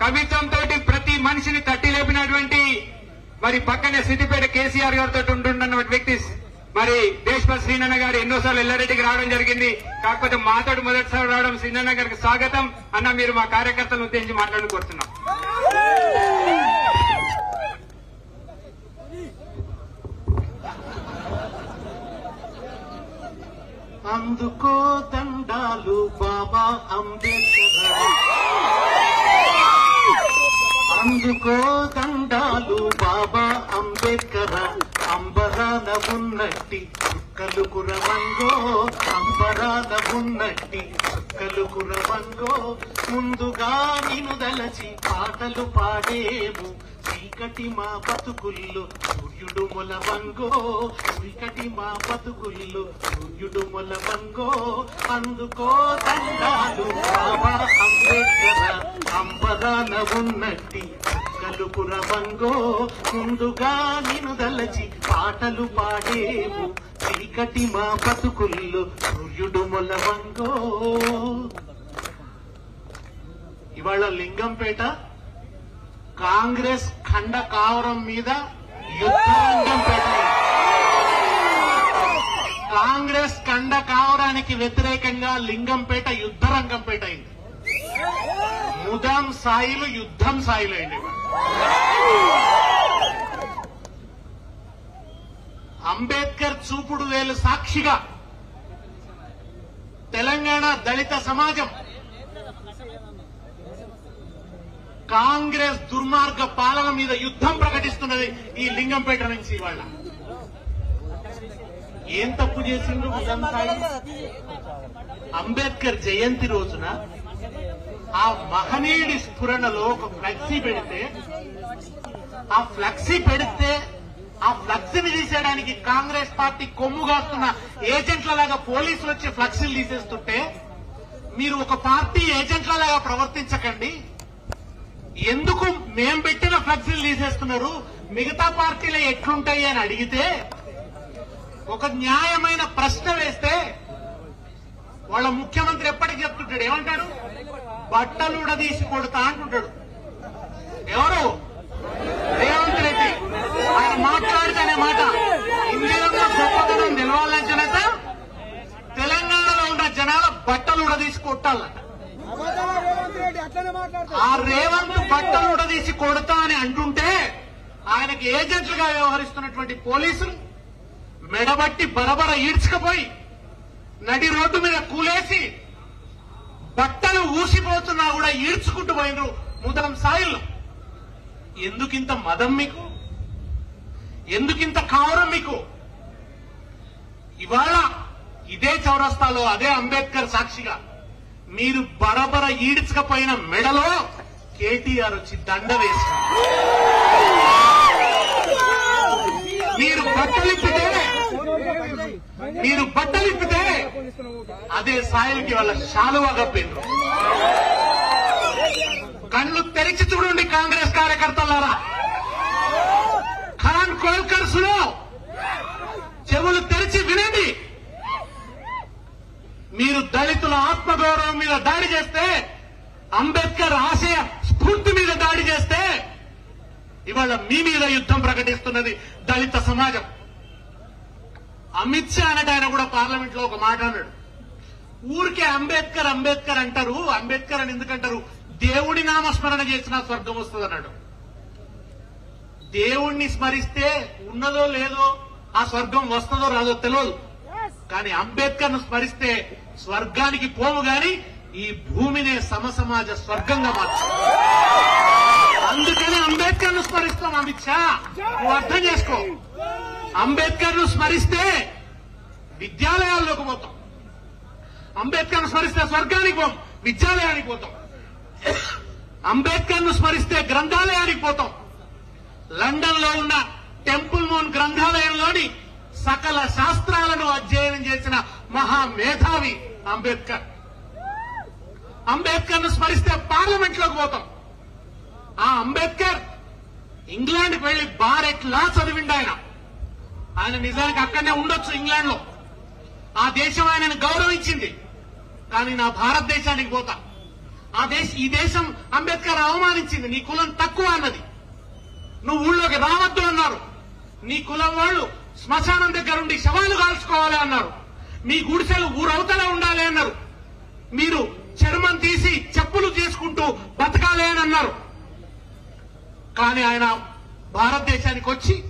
కవిత్వంతో ప్రతి మనిషిని తట్టి లేపినటువంటి మరి పక్కనే సిద్దిపేట కేసీఆర్ గారితో ఉంటున్నటువంటి వ్యక్తి మరి దేశ్పల్ శ్రీనన్న గారు ఎన్నోసార్లు ఎల్లారెడ్డికి రావడం జరిగింది. కాకపోతే మాతోటి మొదటిసారి రావడం శ్రీనన్న గారికి స్వాగతం అన్న మీరు మా కార్యకర్తలను ఉద్దేశించి మాట్లాడుకు కోరుతున్నాం. అందుకో దండాలు బాబా అంబేద్కర్ అందుకో దండాలు బాబా అంబేద్కర్ అంబరాన ఉన్నట్టి చుక్కలు కురవంగో అంబరాన ఉన్నట్టి చుక్కలు కురవంగో. ముందుగా నిను దలచి పాటలు పాడేము. చీకటి మా బతుకుల్లో సూర్యుడు మొలవంగో చీకటి మా బతుకుల్లో సూర్యుడు మొలవంగో. అందుకో దండాలు బాబా అంబేద్కర్ అంబరాన ఉన్నట్టి చుక్కలు రవంగో ముందుగా నిను దలచి పాటలు పాడేము చీకటి మా బతుకుల్లో సూర్యుడు మొలవంగో ఇవాళ లింగంపేట కాంగ్రెస్ ఖండ కావరం మీద యుద్ధరంగం పెట్టింది కాంగ్రెస్ ఖండ కావరానికి వ్యతిరేకంగా లింగంపేట యుద్ధరంగం అయింది. ముదాం సాయిలు యుద్ధం సాయిలు అయింది అంబేద్కర్ చూపుడు వేలు సాక్షిగా తెలంగాణ దళిత సమాజం. కాంగ్రెస్ దుర్మార్గ పాలన మీద యుద్ధం ప్రకటిస్తున్నది ఈ లింగంపేట నుంచి ఇవాళ. ఏం తప్పు చేసిండ్రు ముదాం సాయి? అంబేద్కర్ జయంతి రోజున ఆ మహనీయుడి స్ఫురణలో ఒక ఫ్లెక్సీ పెడితే ఆ ఫ్లెక్సీ పెడితే ఆ ఫ్లెక్సీని తీసేయడానికి కాంగ్రెస్ పార్టీ కొమ్ము కాస్తున్న ఏజెంట్ల లాగా పోలీసులు వచ్చి ఫ్లెక్సీలు తీసేస్తుంటే మీరు ఒక పార్టీ ఏజెంట్ల లాగా ప్రవర్తించకండి. ఎందుకు మేం పెట్టిన ఫ్లెక్సీలు తీసేస్తున్నారు? మిగతా పార్టీలు ఎట్లుంటాయి అని అడిగితే ఒక న్యాయమైన ప్రశ్న వేస్తే వాళ్ళ ముఖ్యమంత్రి ఎప్పటికి చెప్తుంటాడు ఏమంటాడు? బట్టలు ఉడదీసి కొడతా అంటుంటాడు. ఎవరు? రేవంత్ రెడ్డి. ఆయన మాట్లాడితేనే మాట. ఇందిరమ్మ గొప్పతనం నిలవాలంటేనట తెలంగాణలో ఉన్న జనాల బట్టలు ఉడదీసి కొట్టాలట ఆ రేవంత్ బట్టలు ఉడదీసి కొడతా అని అంటుంటే ఆయనకి ఏజెంట్లుగా వ్యవహరిస్తున్నటువంటి పోలీసులు మెడబట్టి బరబర ఈడ్చకపోయి నడి రోడ్డు మీద కూలేసి బట్టలు ఊసిపోతున్నా కూడా ఈడ్చుకుంటూ పోయినరు. ముదం సాయిల్లో ఎందుకింత మదం మీకు? ఎందుకింత కావరం మీకు? ఇవాళ ఇదే చౌరస్తాలో అదే అంబేద్కర్ సాక్షిగా మీరు బరబర ఈడ్చకపోయిన మెడలో కేటీఆర్ వచ్చి దండ వేసి మీరు బట్టలిప్పితే మీరు బట్టలిప్పితే అదే సాయిల్కి వాళ్ళ శాలువా కప్పిండ్రు కళ్ళు తెరిచి చూడండి కాంగ్రెస్ కార్యకర్తలారా. ఖాన్ కోల్కర్స్లో చెవులు తెరిచి వినండి. మీరు దళితుల ఆత్మగౌరవం మీద దాడి చేస్తే అంబేద్కర్ ఆశయ స్ఫూర్తి మీద దాడి చేస్తే ఇవాళ మీ మీద యుద్ధం ప్రకటిస్తున్నది దళిత సమాజం. అమిత్ షా అన్నట్టు ఆయన కూడా పార్లమెంట్లో ఒక మాట అన్నాడు. ఊరికే అంబేద్కర్ అంబేద్కర్ అంటారు అంబేద్కర్ అని ఎందుకంటారు? దేవుడి నామస్మరణ చేసినా స్వర్గం వస్తుంది అన్నాడు దేవుణ్ణి స్మరిస్తే ఉన్నదో లేదో ఆ స్వర్గం వస్తుందో రాదో తెలియదు కానీ అంబేద్కర్ను స్మరిస్తే స్వర్గానికి పోము గాని ఈ భూమినే సమసమాజ స్వర్గంగా మార్చు. అందుకని అంబేద్కర్ను స్మరిస్తాం అమిత్ షా. నువ్వు అర్థం చేసుకో. అంబేద్కర్ను స్మరిస్తే విద్యాలయాల్లోకి పోతాం. అంబేద్కర్ను స్మరిస్తే స్వర్గానికి పోం విద్యాలయానికి పోతాం. అంబేద్కర్ను స్మరిస్తే గ్రంథాలయానికి పోతాం. లండన్లో ఉన్న టెంపుల్ మోన్ గ్రంథాలయంలోని సకల శాస్త్రాలను అధ్యయనం చేసిన మహా మేధావి అంబేద్కర్. అంబేద్కర్ను స్మరిస్తే పార్లమెంట్లోకి పోతాం. ఆ అంబేద్కర్ ఇంగ్లాండ్కి వెళ్ళి బారెట్ లా చదివిండు ఆయన. ఆయన నిజానికి అక్కడనే ఉండొచ్చు ఇంగ్లాండ్లో ఆ దేశం ఆయనను గౌరవించింది. కానీ నా భారతదేశానికి పోతా. ఆ దేశ ఈ దేశం అంబేద్కర్ అవమానించింది. నీ కులం తక్కువ అన్నది. నువ్వు ఊళ్ళోకి రావద్దు అన్నారు. నీ కులం వాళ్ళు శ్మశానం దగ్గర ఉండి శవాలు కాల్చుకోవాలి అన్నారు. మీ గుడిసెలు ఊరవతల ఉండాలి అన్నారు. మీరు చర్మం తీసి చెప్పులు చేసుకుంటూ బతకాలి అని అన్నారు. కానీ ఆయన భారతదేశానికి వచ్చి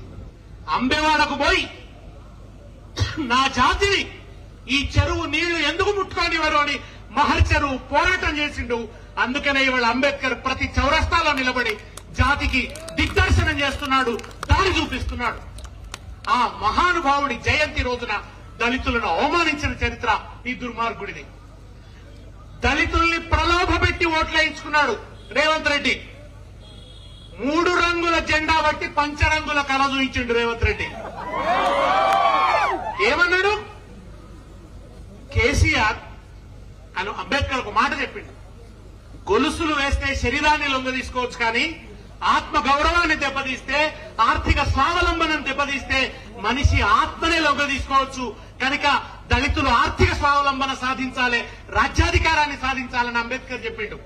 అంబేవాడకు పోయి నా జాతిని ఈ చెరువు నీళ్ళు ఎందుకు ముట్టుకోనివ్వరు అని మహర్ చెరువు పోరాటం చేసిండు. అందుకనే ఇవాళ అంబేద్కర్ ప్రతి చౌరస్తాలో నిలబడి జాతికి దిగ్దర్శనం చేస్తున్నాడు దారి చూపిస్తున్నాడు. ఆ మహానుభావుడి జయంతి రోజున దళితులను అవమానించిన చరిత్ర ఈ దుర్మార్గుడిది. దళితుల్ని ప్రలోభ పెట్టి ఓట్లేయించుకున్నాడు రేవంత్ రెడ్డి. మూడు రంగుల జెండా బట్టి పంచరంగుల కళ చూపించిండు రేవంత్ రెడ్డి. ఏమన్నాడు? కేసీఆర్ అని అంబేద్కర్ ఒక మాట చెప్పిండు. గొలుసులు వేస్తే శరీరాన్ని లొంగ తీసుకోవచ్చు కానీ ఆత్మ గౌరవాన్ని దెబ్బతీస్తే ఆర్థిక స్వావలంబనం దెబ్బతీస్తే మనిషి ఆత్మనే లొంగ తీసుకోవచ్చు. కనుక దళితులు ఆర్థిక స్వావలంబన సాధించాలి రాజ్యాధికారాన్ని సాధించాలని అంబేద్కర్ చెప్పిండు.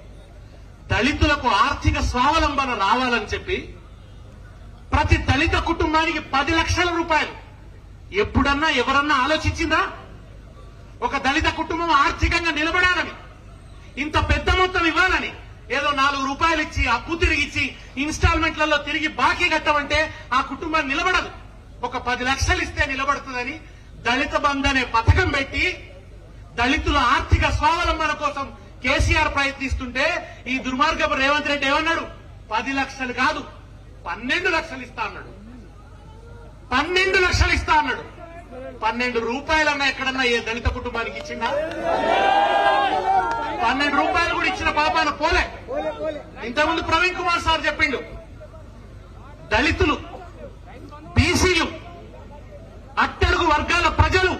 దళితులకు ఆర్థిక స్వావలంబన రావాలని చెప్పి ప్రతి దళిత కుటుంబానికి పది లక్షల రూపాయలు. ఎప్పుడన్నా ఎవరన్నా ఆలోచించిందా? ఒక దళిత కుటుంబం ఆర్థికంగా నిలబడాలని ఇంత పెద్ద మొత్తం ఇవ్వాలని ఏదో నాలుగు రూపాయలు ఇచ్చి అప్పు తిరిగిచ్చి ఇన్స్టాల్మెంట్లలో తిరిగి బాకీ కట్టమంటే ఆ కుటుంబం నిలబడదు. ఒక పది లక్షలు ఇస్తే నిలబడుతుందని దళిత బంధు అనే పథకం పెట్టి దళితుల ఆర్థిక స్వావలంబన కోసం కేసీఆర్ ప్రయత్నిస్తుంటే ఈ దుర్మార్గపు రేవంత్ రెడ్డి ఏమన్నాడు? పది లక్షలు కాదు పన్నెండు లక్షలు ఇస్తా అన్నాడు. పన్నెండు లక్షలు ఇస్తా అన్నాడు. పన్నెండు రూపాయలన్నా ఎక్కడన్నా ఏ దళిత కుటుంబానికి ఇచ్చిందా? పన్నెండు రూపాయలు కూడా ఇచ్చిన పాపాన పోలే. ఇంతకుముందు ప్రవీణ్ కుమార్ సార్ చెప్పిండు దళితులు బీసీలు అట్టడుగు వర్గాల ప్రజలు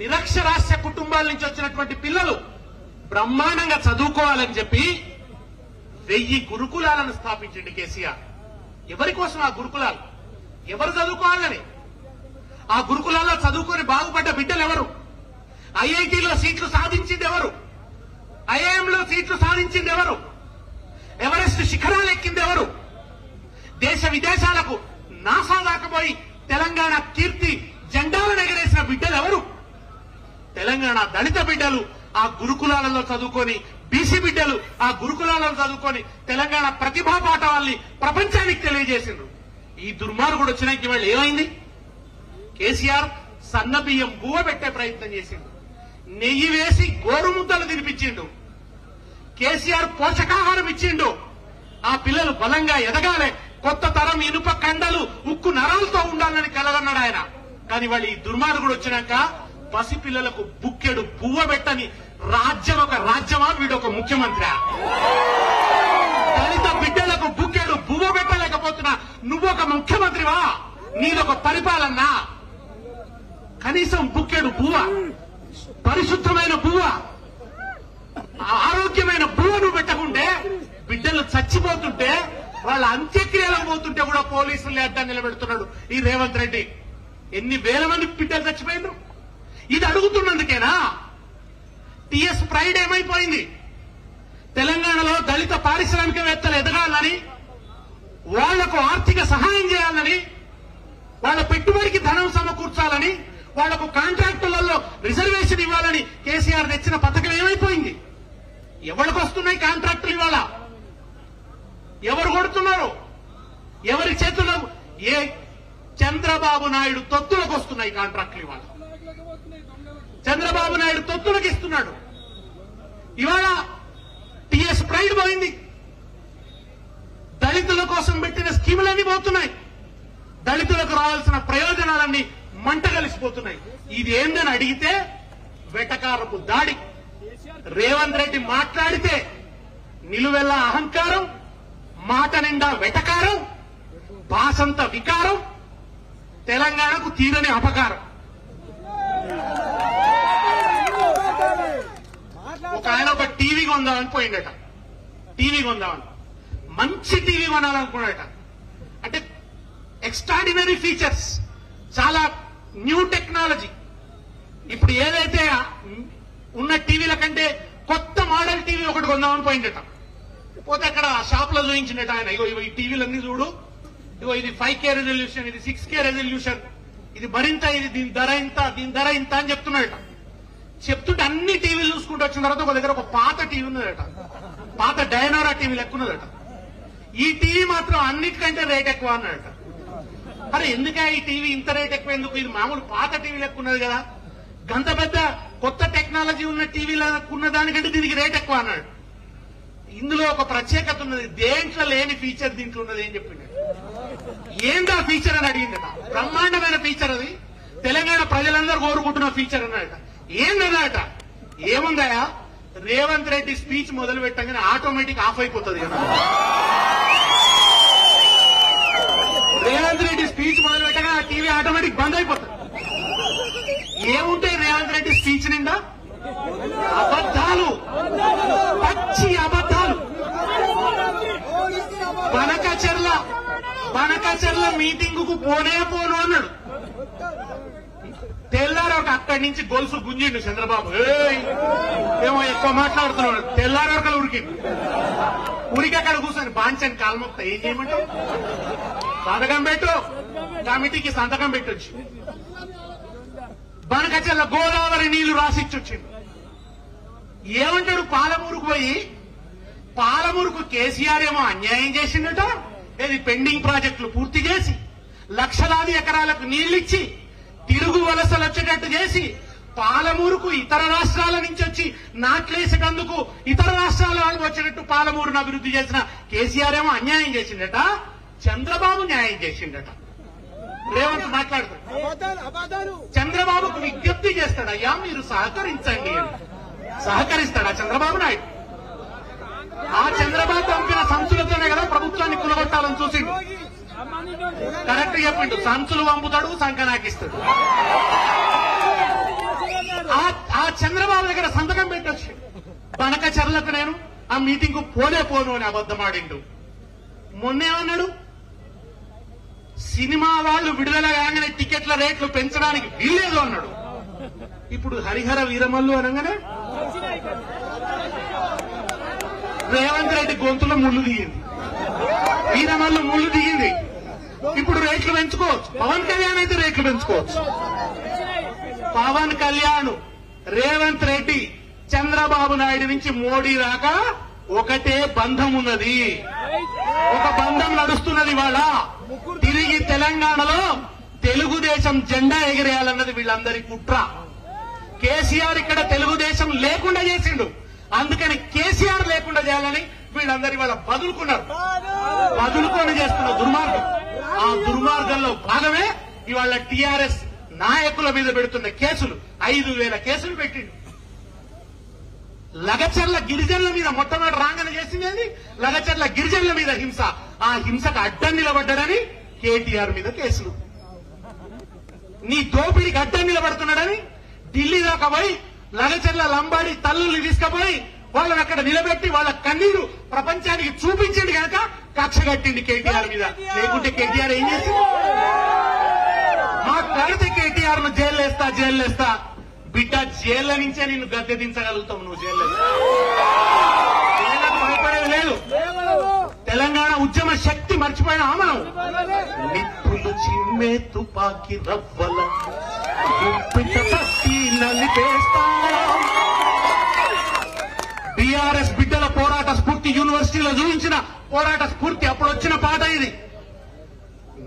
నిరక్షరాస్య కుటుంబాల నుంచి వచ్చినటువంటి పిల్లలు బ్రహ్మాండంగా చదువుకోవాలని చెప్పి వెయ్యి గురుకులాలను స్థాపించండి కేసీఆర్. ఎవరి కోసం ఆ గురుకులాలు? ఎవరు చదువుకోవాలని? ఆ గురుకులాల్లో చదువుకొని బాగుపడ్డ బిడ్డలు ఎవరు? ఐఐటీలో సీట్లు సాధించింది ఎవరు? ఐఐఎంలో సీట్లు సాధించింది ఎవరు? ఎవరెస్ట్ శిఖరాలు ఎక్కింది ఎవరు? దేశ విదేశాలకు నాసా దాకపోయి తెలంగాణ కీర్తి జెండాలను ఎగరేసిన బిడ్డలు ఎవరు? తెలంగాణ దళిత బిడ్డలు ఆ గురుకులాలలో చదువుకొని బీసీ బిడ్డలు ఆ గురుకులాలలో చదువుకొని తెలంగాణ ప్రతిభా పాఠవాల్ని ప్రపంచానికి తెలియజేసిండ్రు. ఈ దుర్మార్గుడు వచ్చినాక వాళ్ళు ఏమైంది? కేసీఆర్ సన్న బియ్యం బువ్వ పెట్టే ప్రయత్నం చేసిండు. నెయ్యి వేసి గోరుముద్దలు తినిపించిండు. కేసీఆర్ పోషకాహారం ఇచ్చిండు. ఆ పిల్లలు బలంగా ఎదగాలి. కొత్త తరం ఇనుప కండలు ఉక్కు నరాలతో ఉండాలని కలగన్నాడు ఆయన. కానీ వాళ్ళు ఈ దుర్మార్గుడు వచ్చినాక పసిపిల్లలకు బుక్కెడు బువ్వ పెట్టని రాజ్యం ఒక రాజ్యమా? వీడు ఒక ముఖ్యమంత్రి దళిత బిడ్డలకు బుక్కేడు బువ్వ పెట్టలేకపోతున్నా. నువ్వు ఒక ముఖ్యమంత్రివా? నీదొక పరిపాలన? కనీసం బుక్కేడు బువ్వ పరిశుద్ధమైన బువ్వ ఆరోగ్యమైన బువ్వ నువ్వు పెట్టకుంటే బిడ్డలు చచ్చిపోతుంటే వాళ్ళ అంత్యక్రియలకు పోతుంటే కూడా పోలీసులు అడ్డా నిలబెడుతున్నాడు ఈ రేవంత్ రెడ్డి. ఎన్ని వేల మంది బిడ్డలు చచ్చిపోయిండ్రు? ఇది అడుగుతున్నందుకేనా? టిఎస్ ప్రైడ్ ఏమైపోయింది? తెలంగాణలో దళిత పారిశ్రామికవేత్తలు ఎదగాలని వాళ్ళకు ఆర్థిక సహాయం చేయాలని వాళ్ళ పెట్టుబడికి ధనం సమకూర్చాలని వాళ్ళకు కాంట్రాక్టులలో రిజర్వేషన్ ఇవ్వాలని కేసీఆర్ తెచ్చిన పథకం ఏమైపోయింది? ఎవరికి వస్తున్నాయి కాంట్రాక్టులు ఇవాళ? ఎవరు కొడుతున్నారు? ఎవరి చేతుల్లో ఏ చంద్రబాబు నాయుడు తొత్తులకు వస్తున్నాయి కాంట్రాక్టులు ఇవాళ? చంద్రబాబు నాయుడు తొత్తులు ఇవాళ టిఎస్ ప్రైడ్ పోయింది. దళితుల కోసం పెట్టిన స్కీములన్నీ పోతున్నాయి. దళితులకు రావాల్సిన ప్రయోజనాలన్నీ మంట కలిసిపోతున్నాయి. ఇది ఏందని అడిగితే వెటకారపు దాడి. రేవంత్ రెడ్డి మాట్లాడితే నిలువెల్ల అహంకారం మాట నిండా వెటకారం భాషంత వికారం తెలంగాణకు తీరని అపకారం ఒక ఆయన ఒక టీవీ కొందామని పోయిండట టీవీ కొందామని. మంచి టీవీ కొనాలనుకున్నాడట. అంటే ఎక్స్ట్రాడినరీ ఫీచర్స్ చాలా న్యూ టెక్నాలజీ ఇప్పుడు ఏదైతే ఉన్న టీవీల కంటే కొత్త మోడల్ టీవీ ఒకటి కొందామని పోయిందట పోతే అక్కడ షాప్లో చూపించినట్టు ఆయన. ఇగో ఇగో ఈ టీవీలన్నీ చూడు. ఇగో ఇది ఫైవ్ కే రెజల్యూషన్ ఇది సిక్స్ కే రెజల్యూషన్ ఇది మరింత ఇది దీని ధర ఇంత దీని ధర ఇంత అని చెప్తున్నాడట. చెప్తుంటే అన్ని టీవీలు చూసుకుంటూ వచ్చిన తర్వాత ఒక దగ్గర ఒక పాత టీవీ ఉన్నదట. పాత డైనోరా టీవీ లెక్క ఉన్నదట ఈ టీవీ మాత్రం అన్నిటికంటే రేట్ ఎక్కువ అన్నదట. అరే ఎందుకే ఈ టీవీ ఇంత రేట్ ఎక్కువ? ఎందుకు? ఇది మామూలు పాత టీవీ లెక్క ఉన్నది కదా. గంత పెద్ద కొత్త టెక్నాలజీ ఉన్న టీవీలో ఉన్న దానికంటే దీనికి రేట్ ఎక్కువ అన్నాడు. ఇందులో ఒక ప్రత్యేకత ఉన్నది. దేంట్లో లేని ఫీచర్ దీంట్లో ఉన్నది ఏం చెప్పిండు? ఏందా ఫీచర్ అని అడిగిందట? బ్రహ్మాండమైన ఫీచర్ అది. తెలంగాణ ప్రజలందరూ కోరుకుంటున్న ఫీచర్ అన్నాడట ఏందన్నట ఏముందయా రేవంత్ రెడ్డి స్పీచ్ మొదలు పెట్టగానే ఆటోమేటిక్ ఆఫ్ అయిపోతుంది కదా. రేవంత్ రెడ్డి స్పీచ్ మొదలు పెట్టగానే ఆ టీవీ ఆటోమేటిక్ బంద్ అయిపోతుంది. ఏముంటాయి రేవంత్ రెడ్డి స్పీచ్ నిండా? అబద్ధాలు. పచ్చి అబద్ధాలు. బనకచెర్ల బనకచెర్ల మీటింగ్కు పోనే పోను అన్నాడు. తెల్లారి అక్కడి నుంచి గొలుసు గుంజిండు చంద్రబాబు. ఏమో ఎక్కువ మాట్లాడుతున్నాడు. తెల్లారి ఉరికిండు ఉరికి అక్కడ కూర్చొని బాంచని కాల్మొక్త ఏం చేయమంటావు? సంతకం పెట్టు. కమిటీకి సంతకం పెట్టొచ్చు. బనకచెల్ల గోదావరి నీళ్ళు రాసిచ్చొచ్చిండు. ఏమంటాడు? పాలమూరుకు పోయి పాలమూరుకు కేసీఆర్ ఏమో అన్యాయం చేసిండట. ఇది పెండింగ్ ప్రాజెక్టులు పూర్తి చేసి లక్షలాది ఎకరాలకు నీళ్ళిచ్చి తిరుగు వలసలు వచ్చేటట్టు చేసి పాలమూరుకు ఇతర రాష్ట్రాల నుంచి వచ్చి నాట్లేసేటందుకు ఇతర రాష్ట్రాల వాళ్ళు వచ్చేటట్టు పాలమూరును అభివృద్ధి చేసిన కేసీఆర్ ఏమో అన్యాయం చేసిండట చంద్రబాబు న్యాయం చేసిండట. రేవంత్ మాట్లాడుతాడు. చంద్రబాబుకు విజ్ఞప్తి చేస్తాడు అయ్యా మీరు సహకరించండి సహకరిస్తాడా చంద్రబాబు నాయుడు? ఆ చంద్రబాబు పంపిన సంచులతోనే కదా ప్రభుత్వాన్ని కులగొట్టాలని చూసి కరెక్ట్ చెప్పిండు. సంచులు పంపుతాడు సంకనాకిస్తాడు. ఆ- ఆ చంద్రబాబు దగ్గర సంతకం పెట్టొచ్చు. పనక చర్లకు నేను ఆ మీటింగ్కు పోనే పోను అని అబద్ధమాడిండు మొన్నేమన్నాడు సినిమా వాళ్ళు విడుదల కాగానే టికెట్ల రేట్లు పెంచడానికి వీల్లేదు అన్నాడు. ఇప్పుడు హరిహర వీరమల్లు అనగానే రేవంత్ రెడ్డి గొంతులో ముళ్ళు దిగింది వీరమల్లు ముళ్ళు దిగింది ఇప్పుడు రేట్లు పెంచుకోవచ్చు. పవన్ కళ్యాణ్ అయితే రేట్లు పెంచుకోవచ్చు. పవన్ కళ్యాణ్ రేవంత్ రెడ్డి చంద్రబాబు నాయుడు నుంచి మోడీ దాకా ఒకటే బంధం ఉన్నది. ఒక బంధం నడుస్తున్నది వాళ్ళ తిరిగి తెలంగాణలో తెలుగుదేశం జెండా ఎగిరేయాలన్నది వీళ్ళందరి కుట్ర. కేసీఆర్ ఇక్కడ తెలుగుదేశం లేకుండా చేసిండు. అందుకని కేసీఆర్ లేకుండా చేయాలని వీళ్ళందరి వాళ్ళ బదులుకున్నారు. బదులుకొని చేస్తున్న దుర్మార్గం. ఆ దుర్మార్గంలో భాగమే ఇవాళ టీఆర్ఎస్ నాయకుల మీద పెడుతున్న కేసులు. ఐదు వేల కేసులు పెట్టిండు. లగచర్ల గిరిజనుల మీద మొట్టమొదటి రాంగన చేసింది ఏంది? లగచర్ల గిరిజనుల మీద హింస. ఆ హింసకు అడ్డం నిలబడ్డాడని కేటీఆర్ మీద కేసులు. నీ దోపిడికి అడ్డం నిలబడుతున్నాడని ఢిల్లీ దాకా పోయి లగచర్ల లంబాడి తల్లుల్ని తీసుకుపోయి వాళ్ళని అక్కడ నిలబెట్టి వాళ్ళ కన్నీరు ప్రపంచానికి చూపించింది కనుక కక్ష కట్టింది కేటీఆర్ మీద. లేకుంటే కేటీఆర్ ఏం చేసింది? మాట్లాడితే కేటీఆర్ను జైలు వేస్తా బిడ్డ జైళ్ళ నుంచే నిన్ను గద్దె దించగలుగుతావు నువ్వు జైల్లో భయపడేది లేదు. తెలంగాణ ఉద్యమ శక్తి మర్చిపోయినా మనం నిప్పులు చిమ్మే తుపాకి రవ్వల నలిపేస్తా బీఆర్ఎస్ బిడ్డల పోరాట స్ఫూర్తి యూనివర్సిటీలో చూపించిన పోరాట స్ఫూర్తి అప్పుడు వచ్చిన పాట ఇది.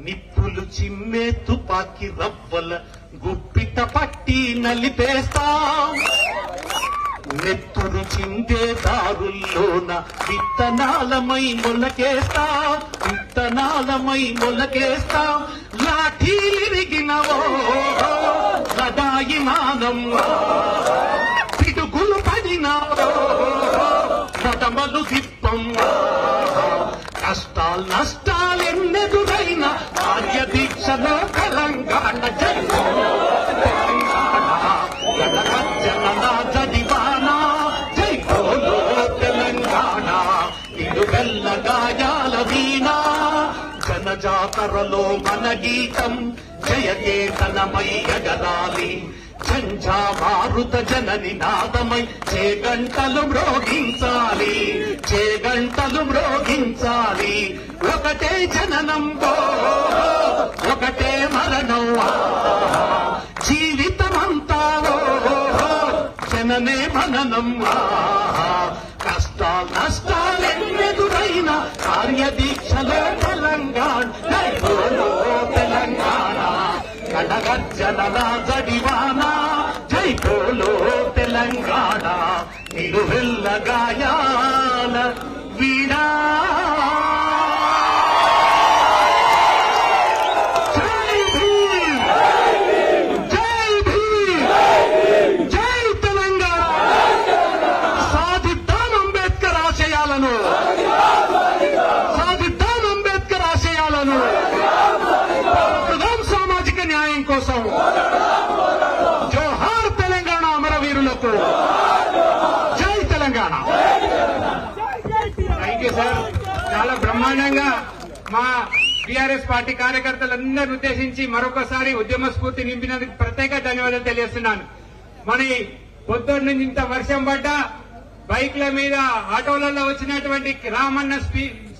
నిప్పులు చిమ్మే తుపాకి రవ్వల గుప్పిట పట్టి నలిపేస్తాం. నెత్తురు చిందే దారుల్లోన విత్తనాలమై మొలకేస్తా. విత్తనాలమై మొలకేస్తా. లాఠీలిరిగినవో సదాయి మానం పదమలు కష్టాలు నష్టాలెన్నెదురైన కార్య దీక్షలో తెలంగాణ జడివానా జై బోలో తెలంగాణ. ఇడు వెల్ల గాయాల వీణా. జనజాతరలో మన గీతం జయ గదాలి ఎగరాలి జనని నాదమై చేగంటలు మ్రోగించాలి చేగంటలు మ్రోగించాలి. ఒకటే జననం ఒకటే మరణం జీవితమంతా జననే మననం కష్ట కష్టాలు నష్టాలెన్నెదురైన కార్యదీక్షలో తెలంగాణ తెలంగాణ. కడగజ్జన జడివానా జై తెలంగాణ నిలు వెళ్ళగాయాల వీడా జై భీమ్ జై భీమ్ జై తెలంగాణ సాధిద్దాం అంబేద్కర్ ఆశయాలను సాధిద్దాం అంబేద్కర్ ఆశయాలను పోరాడదాం సామాజిక న్యాయం కోసం జోహార్ తెలంగాణ అమరవీరులకు జై తెలంగాణ థ్యాంక్ యూ సార్ చాలా బ్రహ్మాండంగా మా టీఆర్ఎస్ పార్టీ కార్యకర్తలందరిని ఉద్దేశించి మరొకసారి ఉద్యమ స్ఫూర్తి నింపినందుకు ప్రత్యేక ధన్యవాదాలు తెలియజేస్తున్నాను. మరి పొద్దున్న నుంచి ఇంత వర్షం పడ్డా బైక్ల మీద ఆటోలలో వచ్చినటువంటి రామన్న స్పీ